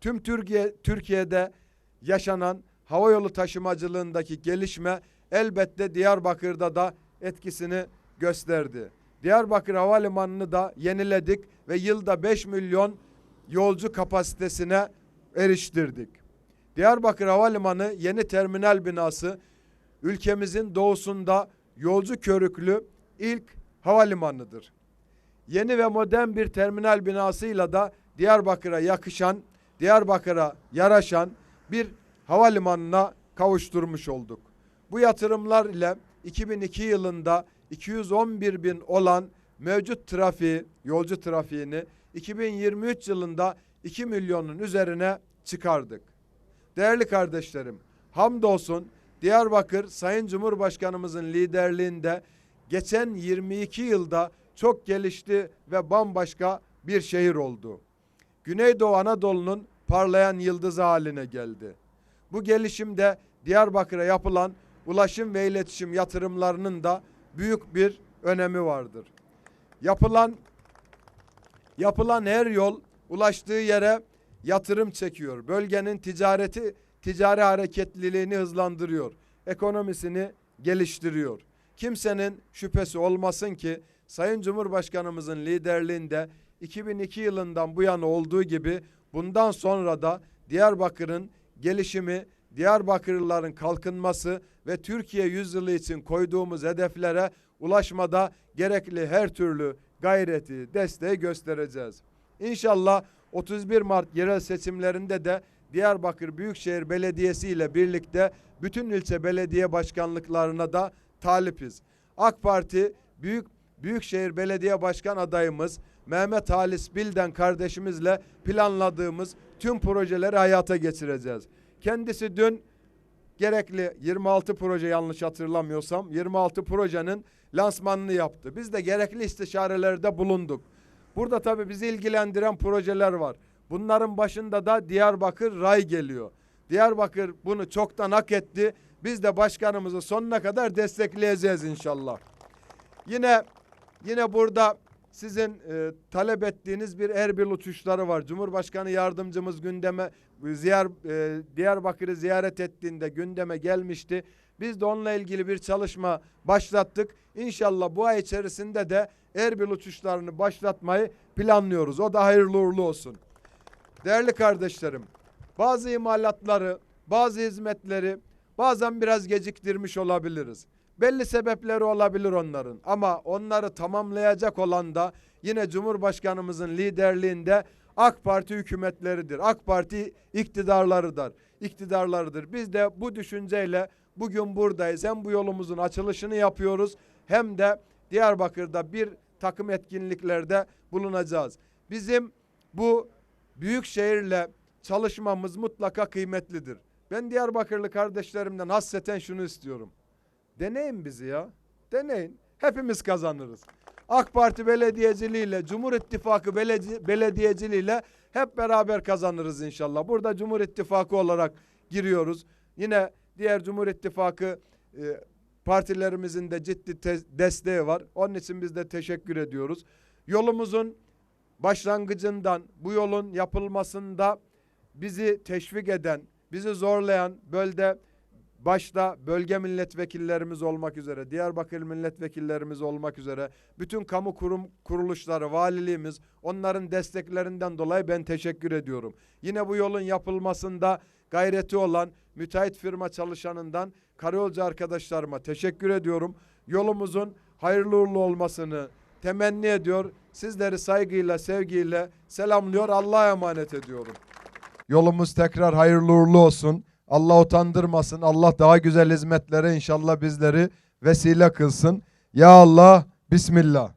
Tüm Türkiye Türkiye'de yaşanan havayolu taşımacılığındaki gelişme elbette Diyarbakır'da da etkisini gösterdi. Diyarbakır Havalimanı'nı da yeniledik ve yılda 5 milyon yolcu kapasitesine eriştirdik. Diyarbakır Havalimanı yeni terminal binası ülkemizin doğusunda yolcu körüklü ilk havalimanıdır. Yeni ve modern bir terminal binasıyla da Diyarbakır'a yakışan, Diyarbakır'a yaraşan bir havalimanına kavuşturmuş olduk. Bu yatırımlar ile 2002 yılında 211 bin olan mevcut trafiği, yolcu trafiğini 2023 yılında 2 milyonun üzerine çıkardık. Değerli kardeşlerim, hamdolsun Diyarbakır Sayın Cumhurbaşkanımızın liderliğinde geçen 22 yılda çok gelişti ve bambaşka bir şehir oldu. Güneydoğu Anadolu'nun parlayan yıldızı haline geldi. Bu gelişimde Diyarbakır'a yapılan ulaşım ve iletişim yatırımlarının da büyük bir önemi vardır. Yapılan yapılan her yol ulaştığı yere yatırım çekiyor. Bölgenin ticareti ticari hareketliliğini hızlandırıyor. Ekonomisini geliştiriyor. Kimsenin şüphesi olmasın ki Sayın Cumhurbaşkanımızın liderliğinde 2002 yılından bu yana olduğu gibi bundan sonra da Diyarbakır'ın gelişimi, Diyarbakırlıların kalkınması ve Türkiye yüzyılı için koyduğumuz hedeflere ulaşmada gerekli her türlü gayreti, desteği göstereceğiz. İnşallah 31 Mart yerel seçimlerinde de Diyarbakır Büyükşehir Belediyesi ile birlikte bütün ilçe belediye başkanlıklarına da talipiz. AK Parti Büyük Büyükşehir Belediye Başkan adayımız Mehmet Halis Bilden kardeşimizle planladığımız tüm projeleri hayata geçireceğiz. Kendisi dün gerekli 26 proje yanlış hatırlamıyorsam 26 projenin lansmanını yaptı. Biz de gerekli istişarelerde bulunduk. Burada tabii bizi ilgilendiren projeler var. Bunların başında da Diyarbakır Ray geliyor. Diyarbakır bunu çoktan hak etti. Biz de başkanımızı sonuna kadar destekleyeceğiz inşallah. Yine yine burada sizin e, talep ettiğiniz bir Erbil uçuşları var. Cumhurbaşkanı yardımcımız gündeme ziyar e, Diyarbakır'ı ziyaret ettiğinde gündeme gelmişti. Biz de onunla ilgili bir çalışma başlattık. İnşallah bu ay içerisinde de Erbil uçuşlarını başlatmayı planlıyoruz. O da hayırlı uğurlu olsun. Değerli kardeşlerim, bazı imalatları, bazı hizmetleri bazen biraz geciktirmiş olabiliriz. Belli sebepleri olabilir onların ama onları tamamlayacak olan da yine Cumhurbaşkanımızın liderliğinde AK Parti hükümetleridir. AK Parti iktidarlarıdır. iktidarlarıdır. Biz de bu düşünceyle bugün buradayız. Hem bu yolumuzun açılışını yapıyoruz hem de Diyarbakır'da bir takım etkinliklerde bulunacağız. Bizim bu büyük şehirle çalışmamız mutlaka kıymetlidir. Ben Diyarbakırlı kardeşlerimden hasreten şunu istiyorum. Deneyin bizi ya. Deneyin. Hepimiz kazanırız. AK Parti belediyeciliğiyle, Cumhur İttifakı beledi- belediyeciliğiyle hep beraber kazanırız inşallah. Burada Cumhur İttifakı olarak giriyoruz. Yine diğer Cumhur İttifakı e, partilerimizin de ciddi te- desteği var. Onun için biz de teşekkür ediyoruz. Yolumuzun başlangıcından bu yolun yapılmasında bizi teşvik eden, bizi zorlayan bölde başta bölge milletvekillerimiz olmak üzere, Diyarbakır milletvekillerimiz olmak üzere bütün kamu kurum kuruluşları, valiliğimiz onların desteklerinden dolayı ben teşekkür ediyorum. Yine bu yolun yapılmasında gayreti olan müteahhit firma çalışanından karayolcu arkadaşlarıma teşekkür ediyorum. Yolumuzun hayırlı uğurlu olmasını temenni ediyor. Sizleri saygıyla, sevgiyle selamlıyor. Allah'a emanet ediyorum. Yolumuz tekrar hayırlı uğurlu olsun. Allah utandırmasın. Allah daha güzel hizmetlere inşallah bizleri vesile kılsın. Ya Allah, Bismillah.